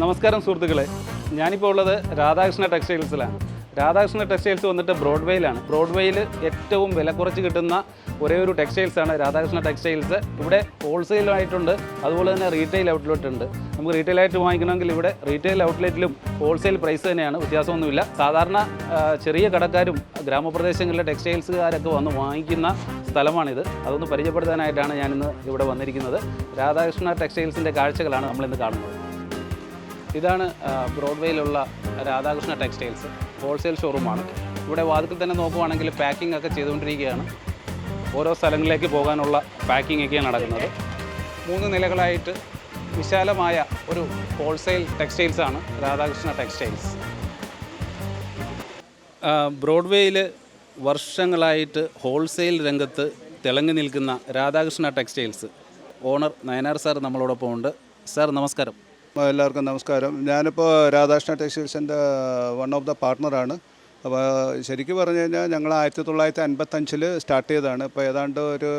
നമസ്കാരം സുഹൃത്തുക്കളെ. ഞാനിപ്പോൾ ഉള്ളത് രാധാകൃഷ്ണ ടെക്സ്റ്റൈൽസിലാണ്. രാധാകൃഷ്ണ ടെക്സ്റ്റൈൽസ് വന്നിട്ട് ബ്രോഡ്വേയിലാണ്. ബ്രോഡ്വേയിൽ ഏറ്റവും വില കുറച്ച് കിട്ടുന്ന ഒരേ ഒരു ടെക്സ്റ്റൈൽസാണ് രാധാകൃഷ്ണ ടെക്സ്റ്റൈൽസ്. ഇവിടെ ഹോൾസെയിലായിട്ടുണ്ട്. അതുപോലെ തന്നെ റീറ്റെയിൽ ഔട്ട്ലെറ്റ് ഉണ്ട് നമുക്ക് റീറ്റെയിൽ ആയിട്ട് വാങ്ങിക്കണമെങ്കിൽ ഇവിടെ റീറ്റെയിൽ ഔട്ട്ലെറ്റിലും ഹോൾസെയിൽ പ്രൈസ് തന്നെയാണ്. വ്യത്യാസമൊന്നുമില്ല. സാധാരണ ചെറിയ കടക്കാരും ഗ്രാമപ്രദേശങ്ങളിലെ ടെക്സ്റ്റൈൽസുകാരൊക്കെ വന്ന് വാങ്ങിക്കുന്ന സ്ഥലമാണിത്. അതൊന്ന് പരിചയപ്പെടുത്താനായിട്ടാണ് ഞാനിന്ന് ഇവിടെ വന്നിരിക്കുന്നത്. രാധാകൃഷ്ണ ടെക്സ്റ്റൈൽസിന്റെ കാഴ്ചകളാണ് നമ്മളിന്ന് കാണുന്നത്. ഇതാണ് ബ്രോഡ്വേയിലുള്ള രാധാകൃഷ്ണ ടെക്സ്റ്റൈൽസ് ഹോൾസെയിൽ ഷോറൂമാണ്. ഇവിടെ വാതിക്കൽ തന്നെ നോക്കുവാണെങ്കിൽ പാക്കിംഗ് ഒക്കെ ചെയ്തുകൊണ്ടിരിക്കുകയാണ്. ഓരോ സ്ഥലങ്ങളിലേക്ക് പോകാനുള്ള പാക്കിംഗ് ഒക്കെയാണ് നടക്കുന്നത്. മൂന്ന് നിലകളായിട്ട് വിശാലമായ ഒരു ഹോൾസെയിൽ ടെക്സ്റ്റൈൽസ് ആണ് രാധാകൃഷ്ണ ടെക്സ്റ്റൈൽസ്. ബ്രോഡ്വേയിൽ വർഷങ്ങളായിട്ട് ഹോൾസെയിൽ രംഗത്ത് തിളങ്ങി നിൽക്കുന്ന Radhakrishna textiles. Owner Nayanar sir നമ്മളോടൊപ്പം ഉണ്ട് സാർ നമസ്കാരം. എല്ലാവർക്കും നമസ്കാരം. ഞാനിപ്പോൾ രാധാകൃഷ്ണ ടെക്സ്റ്റൈൽസിന്റെ വൺ ഓഫ് ദ പാർട്ട്ണറാണ് അപ്പോൾ ശരിക്കും പറഞ്ഞു കഴിഞ്ഞാൽ ഞങ്ങൾ ആയിരത്തി തൊള്ളായിരത്തി അൻപത്തഞ്ചിൽ സ്റ്റാർട്ട് ചെയ്തതാണ്. ഇപ്പോൾ ഏതാണ്ട് ഒരു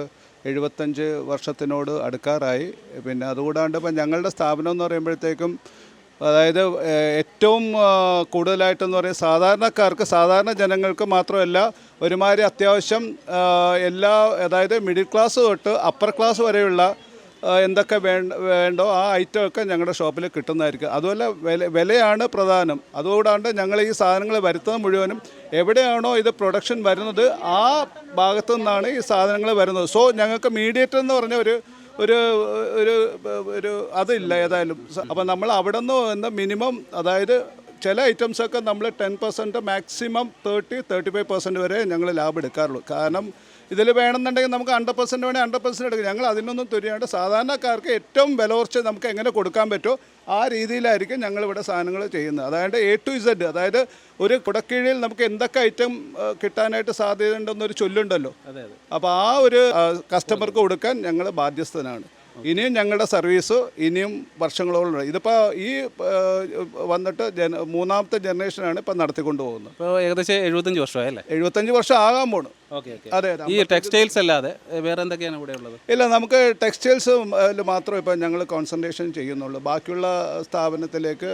എഴുപത്തഞ്ച് വർഷത്തിനോട് അടുക്കാറായി. പിന്നെ അതുകൂടാണ്ട് ഇപ്പം ഞങ്ങളുടെ സ്ഥാപനം എന്ന് പറയുമ്പോഴത്തേക്കും അതായത് ഏറ്റവും കൂടുതലായിട്ടെന്ന് പറയുന്നത് സാധാരണക്കാർക്ക് സാധാരണ ജനങ്ങൾക്ക് മാത്രമല്ല ഒരുമാതിരി അത്യാവശ്യം എല്ലാ അതായത് മിഡിൽ ക്ലാസ് തൊട്ട് അപ്പർ ക്ലാസ് വരെയുള്ള എന്തൊക്കെ വേണ്ട ആ ഐറ്റം ഒക്കെ ഞങ്ങളുടെ ഷോപ്പിൽ കിട്ടുന്നതായിരിക്കും. അതുപോലെ വില വിലയാണ് പ്രധാനം. അതുകൂടാണ്ട് ഞങ്ങൾ ഈ സാധനങ്ങൾ വരുത്തുന്നത് മുഴുവനും. എവിടെയാണോ ഇത് പ്രൊഡക്ഷൻ വരുന്നത് ആ ഭാഗത്തു നിന്നാണ് ഈ സാധനങ്ങൾ വരുന്നത്. സോ ഞങ്ങൾക്ക് മീഡിയേറ്റർ എന്ന് പറഞ്ഞ ഒരു ഒരു ഒരു ഒരു അതില്ല ഏതായാലും. അപ്പം നമ്മൾ അവിടെ നിന്ന് മിനിമം അതായത് ചില ഐറ്റംസൊക്കെ നമ്മൾ ten percent maximum thirty thirty five percent വരെ ഞങ്ങൾ ലാഭം എടുക്കാറുള്ളൂ. കാരണം ഇതിൽ വേണമെന്നുണ്ടെങ്കിൽ നമുക്ക് ഹൺഡ്രഡ് പെർസെന്റ് വേണേൽ ഹൺഡ്രഡ് പെർസെന്റ് എടുക്കും. ഞങ്ങൾ അതിനൊന്നും തുരിയാണ്ട് സാധാരണക്കാർക്ക് ഏറ്റവും വില കുറച്ച് നമുക്ക് എങ്ങനെ കൊടുക്കാൻ പറ്റുമോ ആ രീതിയിലായിരിക്കും ഞങ്ങളിവിടെ സാധനങ്ങൾ ചെയ്യുന്നത്. അതായത് എ ടു ഇസഡ് അതായത് ഒരു കുടക്കീഴിൽ നമുക്ക് എന്തൊക്കെ ഐറ്റം കിട്ടാനായിട്ട് സാധ്യതയുണ്ടെന്നൊരു ചൊല്ലുണ്ടല്ലോ. അപ്പോൾ ആ ഒരു കസ്റ്റമർക്ക് കൊടുക്കാൻ ഞങ്ങൾ ബാധ്യസ്ഥനാണ്. ഇനിയും ഞങ്ങളുടെ സർവീസ് ഇനിയും വർഷങ്ങളോളം. ഇതിപ്പോൾ ഈ വന്നിട്ട് ജന മൂന്നാമത്തെ ജനറേഷനാണ് ഇപ്പം നടത്തിക്കൊണ്ട് പോകുന്നത് ഇപ്പോൾ ഏകദേശം എഴുപത്തഞ്ച് വർഷമായി അല്ലേ എഴുപത്തഞ്ച് വർഷം ആകാൻ പോണു. അതെ അതെ. ഈ ടെക്സ്റ്റൈൽസ് അല്ലാതെ വേറെ എന്തൊക്കെയാണ് ഇവിടെ ഉള്ളത്? ഇല്ല നമുക്ക് ടെക്സ്റ്റൈൽസ് മാത്രമേ ഇപ്പം ഞങ്ങൾ കോൺസെൻട്രേഷൻ ചെയ്യുന്നുള്ളൂ. ബാക്കിയുള്ള സ്ഥാപനത്തിലേക്ക്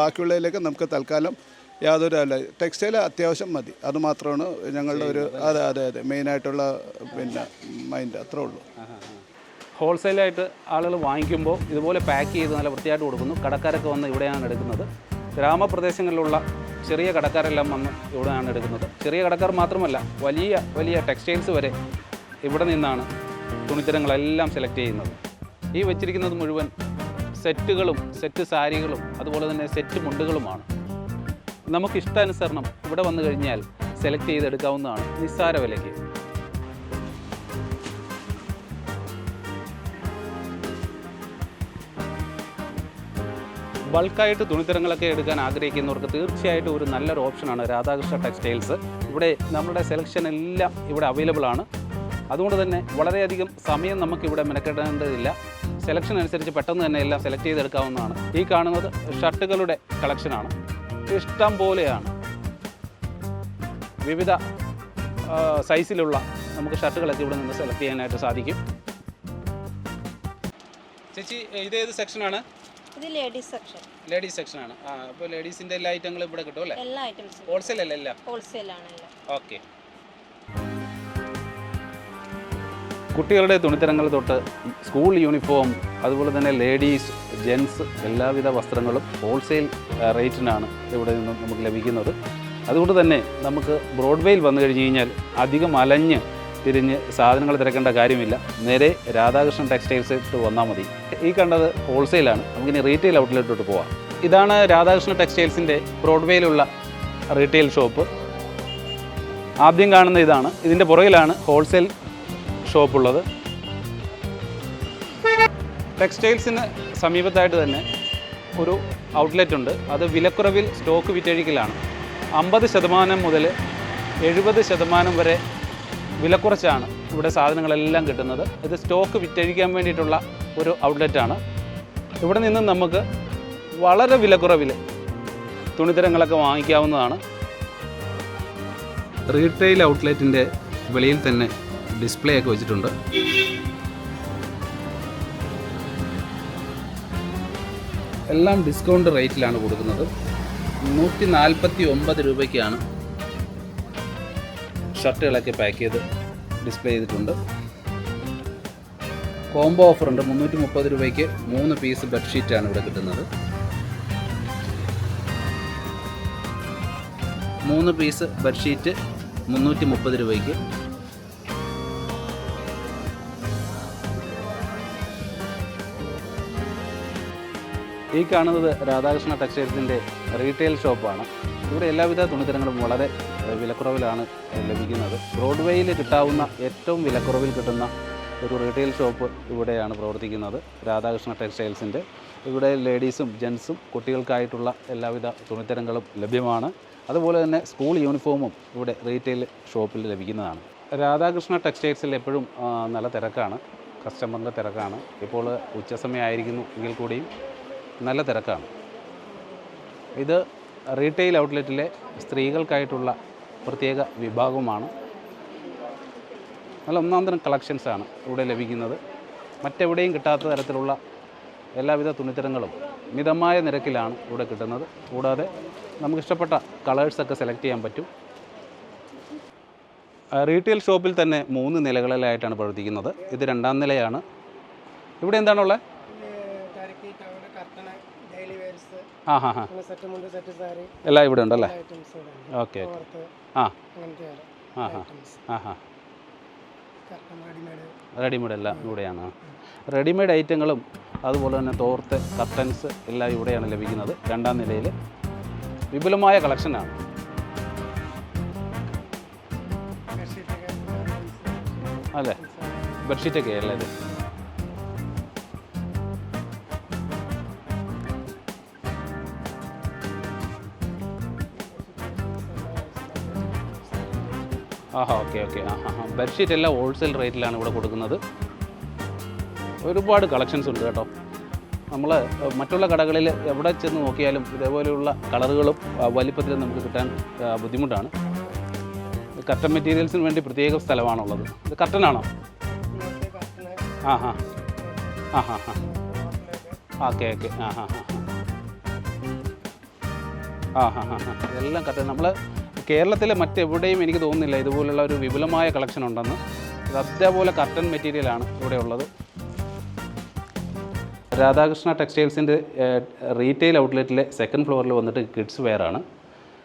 ബാക്കിയുള്ളതിലേക്ക് നമുക്ക് തൽക്കാലം യാതൊരു അല്ല. ടെക്സ്റ്റൈൽ അത്യാവശ്യം മതി. അതുമാത്രമാണ് ഞങ്ങളുടെ ഒരു അതെ അതെ അതെ. മെയിനായിട്ടുള്ള പിന്നെ മൈൻഡ്. അത്രേ ഉള്ളൂ. ഹോൾസെയിലായിട്ട് ആളുകൾ വാങ്ങിക്കുമ്പോൾ ഇതുപോലെ പാക്ക് ചെയ്ത് നല്ല വൃത്തിയായിട്ട് കൊടുക്കുന്നു. കടക്കാരൊക്കെ വന്ന് ഇവിടെയാണ് എടുക്കുന്നത്. ഗ്രാമപ്രദേശങ്ങളിലുള്ള ചെറിയ കടക്കാരെല്ലാം വന്ന് ഇവിടെയാണ് എടുക്കുന്നത്. ചെറിയ കടക്കാർ മാത്രമല്ല വലിയ വലിയ ടെക്സ്റ്റൈൽസ് വരെ ഇവിടെ നിന്നാണ് തുണിത്തരങ്ങളെല്ലാം സെലക്ട് ചെയ്യുന്നത്. ഈ വെച്ചിരിക്കുന്നത് മുഴുവൻ സെറ്റുകളും സെറ്റ് സാരികളും അതുപോലെ തന്നെ സെറ്റ് മുണ്ടുകളുമാണ്. നമുക്ക് ഇഷ്ടാനുസരണം ഇവിടെ വന്നു കഴിഞ്ഞാൽ സെലക്ട് ചെയ്തെടുക്കാവുന്നതാണ് നിസ്സാര വിലയ്ക്ക്. ബൾക്കായിട്ട് തുണിത്തരങ്ങളൊക്കെ എടുക്കാൻ ആഗ്രഹിക്കുന്നവർക്ക് തീർച്ചയായിട്ടും ഒരു നല്ലൊരു ഓപ്ഷനാണ് രാധാകൃഷ്ണ ടെക്സ്റ്റൈൽസ്. ഇവിടെ നമ്മുടെ സെലക്ഷൻ എല്ലാം ഇവിടെ അവൈലബിൾ ആണ്. അതുകൊണ്ട് തന്നെ വളരെയധികം സമയം നമുക്ക് ഇവിടെ മെനക്കെടേണ്ടതില്ല. സെലക്ഷൻ അനുസരിച്ച് പെട്ടെന്ന് തന്നെ എല്ലാം സെലക്ട് ചെയ്തെടുക്കാവുന്നതാണ്. ഈ കാണുന്നത് ഷർട്ടുകളുടെ കളക്ഷനാണ് ഇഷ്ടം പോലെയാണ്. വിവിധ സൈസിലുള്ള നമുക്ക് ഷർട്ടുകളൊക്കെ ഇവിടെ നിന്ന് സെലക്ട് ചെയ്യാനായിട്ട് സാധിക്കും. ചേച്ചി ഇതേത് സെക്ഷനാണ് ഇത് ലേഡീസ് സെക്ഷൻ. ലേഡീസ് സെക്ഷനാണ് ആ അപ്പോൾ ലേഡീസിന്റെ എല്ലാ ഐറ്റങ്ങളും ഇവിടെ കിട്ടും അല്ലേ? എല്ലാ ഐറ്റംസും ഹോൾസെയിൽ അല്ലേ എല്ലാം? ഹോൾസെയിൽ ആണല്ലോ ഓക്കെ കുട്ടികളുടെ തുണിത്തരങ്ങൾ തൊട്ട് സ്കൂൾ യൂണിഫോം അതുപോലെ തന്നെ ലേഡീസ് ജെൻസ് എല്ലാവിധ വസ്ത്രങ്ങളും ഹോൾസെയിൽ റേറ്റിനാണ് ഇവിടെ നിന്നും നമുക്ക് ലഭിക്കുന്നത്. അതുകൊണ്ട് തന്നെ നമുക്ക് ബ്രോഡ്വേയിൽ വന്നു കഴിഞ്ഞ് കഴിഞ്ഞാൽ അധികം അലഞ്ഞ് തിരിഞ്ഞ് സാധനങ്ങൾ തിരക്കേണ്ട കാര്യമില്ല. നേരെ രാധാകൃഷ്ണൻ ടെക്സ്റ്റൈൽസ് ഇട്ട് വന്നാൽ മതി. ഈ കണ്ടത് ഹോൾസെയിലാണ് നമുക്കിനി റീറ്റെയിൽ ഔട്ട്ലെറ്റിലോട്ട് പോവാം. ഇതാണ് രാധാകൃഷ്ണ ടെക്സ്റ്റൈൽസിന്റെ ബ്രോഡ്വേയിലുള്ള റീറ്റെയിൽ ഷോപ്പ് ആദ്യം കാണുന്ന ഇതാണ്. ഇതിന്റെ പുറകിലാണ് ഹോൾസെയിൽ ഷോപ്പുള്ളത് ടെക്സ്റ്റൈൽസിന് സമീപത്തായിട്ട് തന്നെ ഒരു ഔട്ട്ലെറ്റ് ഉണ്ട്. അത് വിലക്കുറവിൽ സ്റ്റോക്ക് വിറ്റഴിക്കലാണ്. അമ്പത് ശതമാനം മുതൽ എഴുപത് ശതമാനം വരെ വിലക്കുറച്ചാണ് ഇവിടെ സാധനങ്ങളെല്ലാം കിട്ടുന്നത്. ഇത് സ്റ്റോക്ക് വിറ്റഴിക്കാൻ വേണ്ടിയിട്ടുള്ള ഒരു ഔട്ട്ലെറ്റാണ് ഇവിടെ നിന്ന് നമുക്ക് വളരെ വിലക്കുറവിൽ തുണിത്തരങ്ങളൊക്കെ വാങ്ങിക്കാവുന്നതാണ്. റീറ്റെയിൽ ഔട്ട്ലെറ്റിന്റെ വെളിയിൽ തന്നെ ഡിസ്പ്ലേ ഒക്കെ വെച്ചിട്ടുണ്ട്. എല്ലാം ഡിസ്കൗണ്ട് റേറ്റിലാണ് കൊടുക്കുന്നത്. നൂറ്റി നാൽപ്പത്തി ഒമ്പത് രൂപയ്ക്കാണ് ഷർട്ടുകളൊക്കെ പാക്ക് ചെയ്ത് ഡിസ്പ്ലേ ചെയ്തിട്ടുണ്ട്. കോംബോ ഓഫറുണ്ട്. മുന്നൂറ്റി മുപ്പത് രൂപയ്ക്ക് മൂന്ന് പീസ് ബെഡ്ഷീറ്റാണ് ഇവിടെ കിട്ടുന്നത്. മൂന്ന് പീസ് ബെഡ്ഷീറ്റ് മുന്നൂറ്റി മുപ്പത് രൂപയ്ക്ക്. ഈ കാണുന്നത് രാധാകൃഷ്ണ ടെക്സ്റ്റൈൽസിന്റെ റീറ്റെയിൽ ഷോപ്പാണ് ഇവിടെ എല്ലാവിധ തുണിത്തരങ്ങളും വളരെ വിലക്കുറവിലാണ് ലഭിക്കുന്നത്. ബ്രോഡ്വേയിൽ കിട്ടാവുന്ന ഏറ്റവും വിലക്കുറവിൽ കിട്ടുന്ന ഒരു റീറ്റെയിൽ ഷോപ്പ് ഇവിടെയാണ് പ്രവർത്തിക്കുന്നത്. രാധാകൃഷ്ണ ടെക്സ്റ്റൈൽസിന്റെ ഇവിടെ ലേഡീസും ജെൻസും കുട്ടികൾക്കായിട്ടുള്ള എല്ലാവിധ തുണിത്തരങ്ങളും ലഭ്യമാണ്. അതുപോലെ തന്നെ സ്കൂൾ യൂണിഫോമും ഇവിടെ റീറ്റെയിൽ ഷോപ്പിൽ ലഭിക്കുന്നതാണ്. രാധാകൃഷ്ണ ടെക്സ്റ്റൈൽസിൽ എപ്പോഴും നല്ല തിരക്കാണ്. കസ്റ്റമറിന്റെ തിരക്കാണ്. ഇപ്പോൾ ഉച്ചസമയമായിരിക്കുന്നു എങ്കിൽ കൂടിയും നല്ല തിരക്കാണ്. ഇത് റീറ്റെയിൽ ഔട്ട്ലെറ്റിലെ സ്ത്രീകൾക്കായിട്ടുള്ള പ്രത്യേക വിഭാഗമാണ് നല്ല ഒന്നാം തരം കളക്ഷൻസാണ് ഇവിടെ ലഭിക്കുന്നത്. മറ്റെവിടെയും കിട്ടാത്ത തരത്തിലുള്ള എല്ലാവിധ തുണിത്തരങ്ങളും മിതമായ നിരക്കിലാണ് ഇവിടെ കിട്ടുന്നത്. കൂടാതെ നമുക്കിഷ്ടപ്പെട്ട കളേഴ്സൊക്കെ സെലക്ട് ചെയ്യാൻ പറ്റും. റീറ്റെയിൽ ഷോപ്പിൽ തന്നെ മൂന്ന് നിലകളിലായിട്ടാണ് പ്രവർത്തിക്കുന്നത്. ഇത് രണ്ടാം നിലയാണ്. ഇവിടെ എന്താണുള്ളത്? ആ ഹാ ഹാ എല്ലാം ഇവിടെ ഉണ്ടല്ലേ? ഓക്കെ ആ. അങ്ങനത്തെ ആ ഹാ ആ ഹാ കർട്ടൻ റെഡിമെയ്ഡ്. എല്ലാം ഇവിടെയാണ്. റെഡിമെയ്ഡ് ഐറ്റങ്ങളും അതുപോലെ തന്നെ തോർത്ത് കർട്ടൻസ് എല്ലാം ഇവിടെയാണ് ലഭിക്കുന്നത്. രണ്ടാം നിലയിൽ വിപുലമായ കളക്ഷനാണ്. അല്ലേ ബെഡ്ഷീറ്റൊക്കെ. അല്ലേ? ഇത് ആഹാ ഓക്കെ ഓക്കെ ആ ഹാ ഹാ ബെഡ്ഷീറ്റ് എല്ലാം ഹോൾസെയിൽ റേറ്റിലാണ് ഇവിടെ കൊടുക്കുന്നത്. ഒരുപാട് കളക്ഷൻസ് ഉണ്ട് കേട്ടോ. നമ്മൾ മറ്റുള്ള കടകളിൽ എവിടെ ചെന്ന് നോക്കിയാലും ഇതേപോലെയുള്ള കളറുകളും വലിപ്പത്തിൽ നമുക്ക് കിട്ടാൻ ബുദ്ധിമുട്ടാണ്. കർട്ടൻ മെറ്റീരിയൽസിന് വേണ്ടി പ്രത്യേക സ്ഥലമാണുള്ളത്. ഇത് കർട്ടനാണോ ആ ഹാ ആ ഹാ ഹാ ഓക്കെ ഓക്കെ ആ ഹാ ഹാ ആ. ഹാ ഹാ ഇതെല്ലാം കറക്റ്റ് നമ്മൾ കേരളത്തിലെ മറ്റെവിടെയും എനിക്ക് തോന്നുന്നില്ല ഇതുപോലുള്ള ഒരു വിപുലമായ കളക്ഷൻ ഉണ്ടെന്ന്. ഇത് അതേപോലെ കർട്ടൻ മെറ്റീരിയലാണ് ഇവിടെ ഉള്ളത്. രാധാകൃഷ്ണ ടെക്സ്റ്റൈൽസിന്റെ റീറ്റെയിൽ ഔട്ട്ലെറ്റിലെ സെക്കൻഡ് ഫ്ലോറിൽ വന്നിട്ട് കിഡ്സ് വെയർ ആണ്.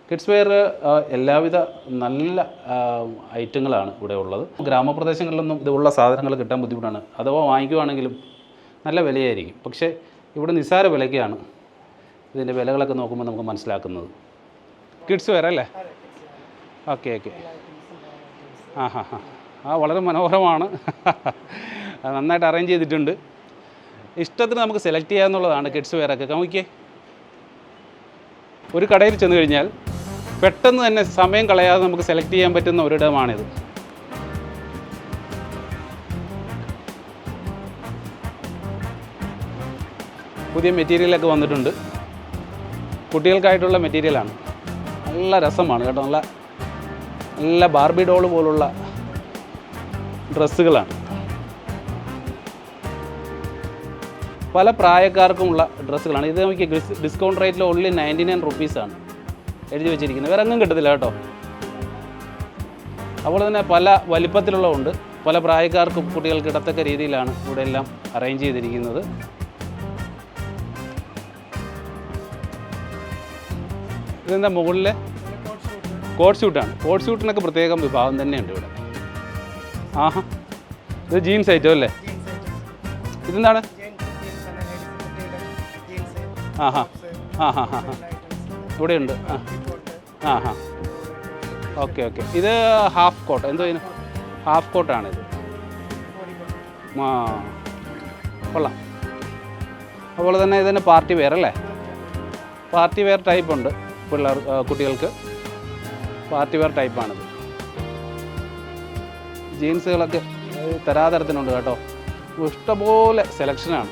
കിഡ്സ് വെയർ എല്ലാവിധ നല്ല ഐറ്റങ്ങളാണ് ഇവിടെ ഉള്ളത്. ഗ്രാമപ്രദേശങ്ങളിലൊന്നും ഇതുള്ള സാധനങ്ങൾ കിട്ടാൻ ബുദ്ധിമുട്ടാണ്. അഥവാ വാങ്ങിക്കുവാണെങ്കിലും നല്ല വിലയായിരിക്കും. പക്ഷേ ഇവിടെ നിസ്സാര വിലയ്ക്കാണ് ഇതിന്റെ വിലകളൊക്കെ നോക്കുമ്പോൾ നമുക്ക് മനസ്സിലാക്കുന്നത്. കിഡ്സ് വെയർ അല്ലേ? Okay okay. ആ ഹാ ഹാ. ആ വളരെ മനോഹരമാണ്. നന്നായിട്ട് അറേഞ്ച് ചെയ്തിട്ടുണ്ട്. ഇഷ്ടത്തിന് നമുക്ക് സെലക്ട് ചെയ്യാമെന്നുള്ളതാണ് കിഡ്സ് വെയറൊക്കെ നോക്കിയേ. ഒരു കടയിൽ ചെന്ന് കഴിഞ്ഞാൽ പെട്ടെന്ന് തന്നെ സമയം കളയാതെ നമുക്ക് സെലക്ട് ചെയ്യാൻ പറ്റുന്ന ഒരിടമാണിത്. പുതിയ മെറ്റീരിയലൊക്കെ വന്നിട്ടുണ്ട്. കുട്ടികൾക്കായിട്ടുള്ള മെറ്റീരിയലാണ് നല്ല രസമാണ് കേട്ടോ. നല്ല നല്ല ബാർബി ഡോൾ പോലുള്ള ഡ്രസ്സുകളാണ്. പല പ്രായക്കാർക്കുമുള്ള ഡ്രസ്സുകളാണ്. ഇത് നമുക്ക് ഡിസ്കൗണ്ട് റേറ്റിൽ ഓൺലി നയന്റി നയൻ റുപ്പീസാണ് എഴുതി വെച്ചിരിക്കുന്നത്. വേറെ എങ്ങും കിട്ടത്തില്ല കേട്ടോ. അതുപോലെ തന്നെ പല വലിപ്പത്തിലുള്ളതുണ്ട്. പല പ്രായക്കാർക്കും കുട്ടികൾക്ക് ഇടത്തക്ക രീതിയിലാണ് ഇവിടെ എല്ലാം അറേഞ്ച് ചെയ്തിരിക്കുന്നത്. ഇതിന്റെ മുകളിലെ കോട്ട് സ്യൂട്ടാണ്. കോട്ട് സ്യൂട്ടിനൊക്കെ പ്രത്യേകം വിഭാഗം തന്നെയുണ്ട് ഇവിടെ. ആഹാ. ഇത് ജീൻസ് ഐറ്റം അല്ലേ? ഇതെന്താണ്? ആഹാ. ആ ഹാ ഇവിടെയുണ്ട്. ആ. Okay okay. ഇത് ഹാഫ് കോട്ട്. എന്തോ ഇതിന്? ഹാഫ് കോട്ടാണിത് ആ. കൊള്ളാം. അതുപോലെ തന്നെ ഇതിന് പാർട്ടി വെയർ അല്ലേ? പാർട്ടി വെയർ ടൈപ്പ് ഉണ്ട് പിള്ളേർ കുട്ടികൾക്ക്. Party wear ടൈപ്പാണിത്. ജീൻസുകളൊക്കെ തരാതരത്തിനുണ്ട് കേട്ടോ. ഇഷ്ടപോലെ സെലക്ഷനാണ്.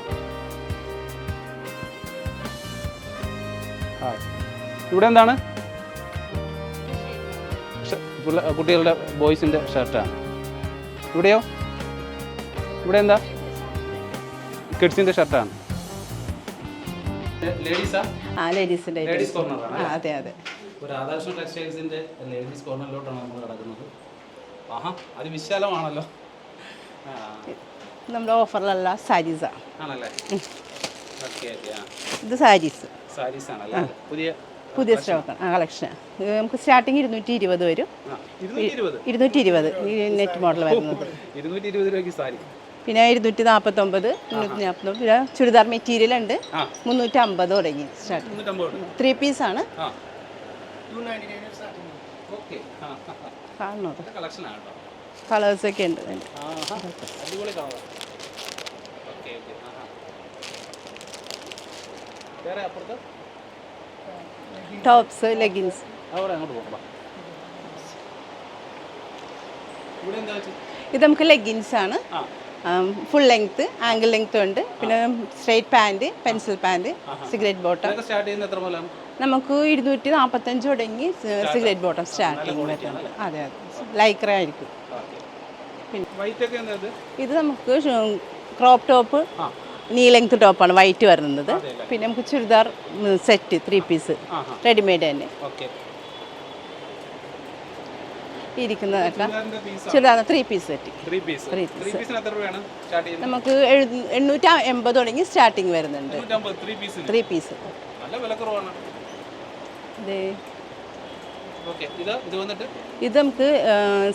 ഇവിടെ എന്താണ് കുട്ടികളുടെ ബോയ്സിന്റെ ഷർട്ടാണ്. ഇവിടെയോ? ഇവിടെ എന്താ കിഡ്സിന്റെ ഷർട്ടാണ്. ലേഡീസാ? ആ ലേഡീസിന്റെ അതെ അതെ. ഒരു രാധാകൃഷ്ണ ടെക്സ്റ്റൈൽസിന്റെ ലേഡീസ് കോർണറിലോട്ടാണ് നമ്മൾ കിടക്കുന്നത്. ആഹാ അത് വിശാലമാണല്ലോ. നമ്മുടെ ഓഫറിലുള്ള സാരീസാണ് ആണല്ലേ? ഇത് സാരീസ്. സാരീസ് ആണല്ലേ പുതിയ പുതിയ സ്റ്റോക്കാണ് ആ കളക്ഷൻ. നമുക്ക് സ്റ്റാർട്ടിങ് ഇരുന്നൂറ്റി ഇരുപത് വരും ഇരുന്നൂറ്റി ഇരുപത് നെറ്റ് മോഡൽ വരുന്നത്. പിന്നെ ഇരുന്നൂറ്റി നാൽപ്പത്തൊമ്പത് മുന്നൂറ്റി നാൽപ്പത്തൊമ്പത് പിന്നെ ചുരിദാർ മെറ്റീരിയൽ ഉണ്ട്. മുന്നൂറ്റി അമ്പത് തുടങ്ങി സ്റ്റാർട്ടിങ്. ത്രീ പീസാണ് two ninety nine starting okay ആ കാണുന്നത് കളക്ഷനാണ് കേട്ടോ കളേഴ്സൊക്കെ ഉണ്ട് അതിന്റെ ആഹാ. അടിപൊളി കളർ ഓക്കെ ഓക്കെ ആഹാ. വേറെ അപ്പുറത്ത്? ടോപ്സ് ലെഗിൻസ് അവിടെ അങ്ങോട്ട് പോകാം ഇവിടെ എന്താ ഇത് നമുക്ക് ലെഗിൻസ് ആണ്. ഫുൾ ലെങ്ത് ആംഗിൾ ലെങ്ത് ഉണ്ട്. പിന്നെ straight pant pencil pant cigarette bottom start ചെയ്യുന്ന എത്ര മുതലാണ്? നമുക്ക് ഇരുന്നൂറ്റി നാൽപ്പത്തഞ്ച് തുടങ്ങി സിഗരറ്റ് ബോട്ടം സ്റ്റാർട്ടിങ് വരുന്നുണ്ട് അതെ അതെ. ലൈക്ര ആയിരിക്കും. എന്താ ഇത്? നമുക്ക് ക്രോപ്പ് ടോപ്പ് നീ ലെങ്ത് ടോപ്പാണ് വൈറ്റ് വരുന്നത്. പിന്നെ നമുക്ക് churidar set three piece readymade തന്നെ. ഇരിക്കുന്നതൊക്കെ churidar three piece set three piece നമുക്ക് എണ്ണൂറ്റി എൺപത് തുടങ്ങി സ്റ്റാർട്ടിങ് വരുന്നുണ്ട്. ത്രീ പീസ് നല്ല വിലക്കുറവാണ് ഇത്? നമുക്ക്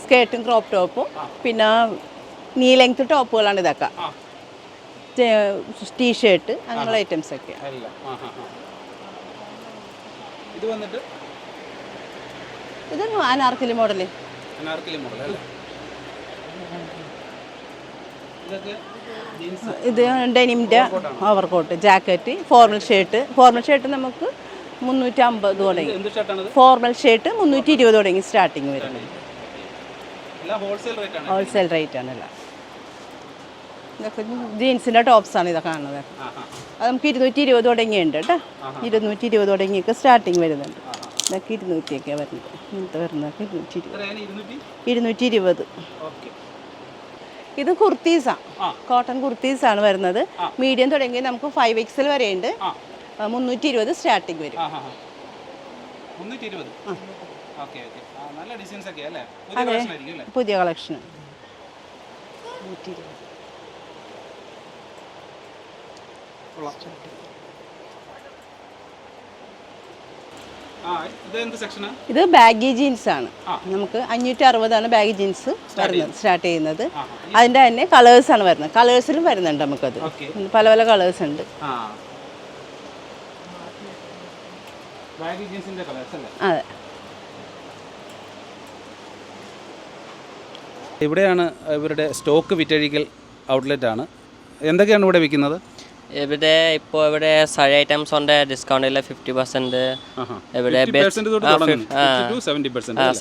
സ്കേർട്ടും ക്രോപ്പ് ടോപ്പും പിന്നെ നീ ലെങ്ത് ടോപ്പുകളാണ് ഇതൊക്കെ. ടീഷർട്ട് അങ്ങനെയുള്ള ഐറ്റംസ് ഒക്കെ. ഇത് വന്നിട്ട്? ഇത് അനാർക്കലി മോഡൽ. ഇത് ഡെനിമിന്റെ overcoat jacket formal shirt formal shirt നമുക്ക് മുന്നൂറ്റി അമ്പത് തുടങ്ങി. ഫോർമൽ ഷർട്ട് മുന്നൂറ്റി ഇരുപത് തുടങ്ങി സ്റ്റാർട്ടിങ് വരുന്നത്. എല്ലാം ഹോൾസെയിൽ റേറ്റ് ആണ്. ആണല്ലോ ഇതൊക്കെ ജീൻസിന്റെ ടോപ്സാണ് ഇതൊക്കെ കാണുന്നത്. അത് നമുക്ക് ഇരുന്നൂറ്റി ഇരുപത് തുടങ്ങിയുണ്ട് കേട്ടോ. ഇരുന്നൂറ്റി ഇരുപത് തുടങ്ങിയൊക്കെ സ്റ്റാർട്ടിങ് വരുന്നുണ്ട്. ഇതൊക്കെ ഇരുന്നൂറ്റിയൊക്കെ വരുന്നത്. ഇങ്ങനത്തെ വരുന്നതൊക്കെ ഇരുന്നൂറ്റി ഇരുപത് ഇരുന്നൂറ്റി? ഇരുപത് ഇത് കുർത്തീസാണ്. കോട്ടൺ കുർത്തീസാണ് വരുന്നത്. മീഡിയം തുടങ്ങി നമുക്ക് ഫൈവ് എക്സൽ വരെയുണ്ട്. മുന്നൂറ്റി ഇരുപത് സ്റ്റാർട്ടിങ് വരും. പുതിയ കളക്ഷൻ അല്ലേ? പുതിയ കളക്ഷൻ നൂറ്റി ഇരുപത് ആ ഇത് സെക്ഷനാ ഇത് ബാഗി ജീൻസ് ആണ്. നമുക്ക് അഞ്ഞൂറ്റി അറുപതാണ് ബാഗി ജീൻസ് വരുന്നത് സ്റ്റാർട്ട് ചെയ്യുന്നത്. അതിന്റെ അതിന്റെ തന്നെ കളേഴ്സ് ആണ് വരുന്നത്. കളേഴ്സിലും വരുന്നുണ്ട് നമുക്കത്. പല പല കളേഴ്സ് ഉണ്ട് ആ ബാഗി ജീൻസിന്റെ കളേഴ്സ് അല്ലേ അതെ. ഇവിടെയാണ് ഇവരുടെ സ്റ്റോക്ക് വിറ്റഴിക്കൽ ഔട്ട്ലെറ്റ് ആണ്. എന്തൊക്കെയാണ് ഇവിടെ വിൽക്കുന്നത്? ഇവിടെ ഇപ്പോൾ ഇവിടെ സാരി ഐറ്റംസ് ഉണ്ട് ഡിസ്കൗണ്ടിൽ ഫിഫ്റ്റി പെർസെന്റ് ഇവിടെ.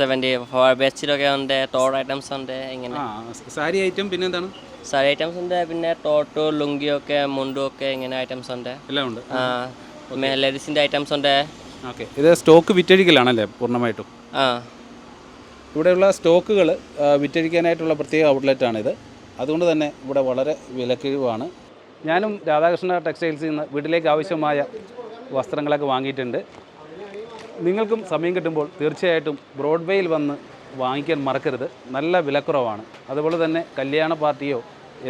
സെവന്റി ഫോർ ബെഡ്ഷീറ്റൊക്കെ ഉണ്ട് ടോർ ഐറ്റംസ് ഉണ്ട് ഇങ്ങനെ. സാരി ഐറ്റം പിന്നെ എന്താണ്? സാരി ഐറ്റംസ് ഉണ്ട് പിന്നെ ടോട്ടു ലുങ്കിയൊക്കെ മുണ്ടുമൊക്കെ ഇങ്ങനെ ഐറ്റംസ് ഉണ്ട്. എല്ലാം ഉണ്ട്. ആ ലേഡീസിന്റെ ഐറ്റംസ് ഉണ്ട്. ഓക്കെ. ഇത് സ്റ്റോക്ക് വിറ്റഴിക്കലാണല്ലേ പൂർണമായിട്ടും? ആ. ഇവിടെയുള്ള സ്റ്റോക്കുകൾ വിറ്റഴിക്കാനായിട്ടുള്ള പ്രത്യേക ഔട്ട്ലെറ്റാണിത്. അതുകൊണ്ട് തന്നെ ഇവിടെ വളരെ വിലക്കിഴിവാണ് ഞാനും രാധാകൃഷ്ണ ടെക്സ്റ്റൈൽസിൽ നിന്ന് വീട്ടിലേക്ക് ആവശ്യമായ വസ്ത്രങ്ങളൊക്കെ വാങ്ങിയിട്ടുണ്ട്. നിങ്ങൾക്കും സമയം കിട്ടുമ്പോൾ തീർച്ചയായിട്ടും ബ്രോഡ്വേയിൽ വന്ന് വാങ്ങിക്കാൻ മറക്കരുത്. നല്ല വിലക്കുറവാണ്. അതുപോലെ തന്നെ കല്യാണ പാർട്ടിയോ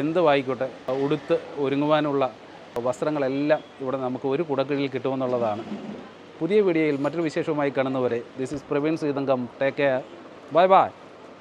എന്ത് ആയിക്കോട്ടെ ഉടുത്ത് ഒരുങ്ങുവാനുള്ള വസ്ത്രങ്ങളെല്ലാം ഇവിടെ നമുക്ക് ഒരു കുടക്കീഴിൽ കിട്ടുമെന്നുള്ളതാണ്. പുതിയ വീഡിയോയിൽ മറ്റൊരു വിശേഷവുമായി കാണുന്നവരെ. This is Praveen Seethankam take care bye bye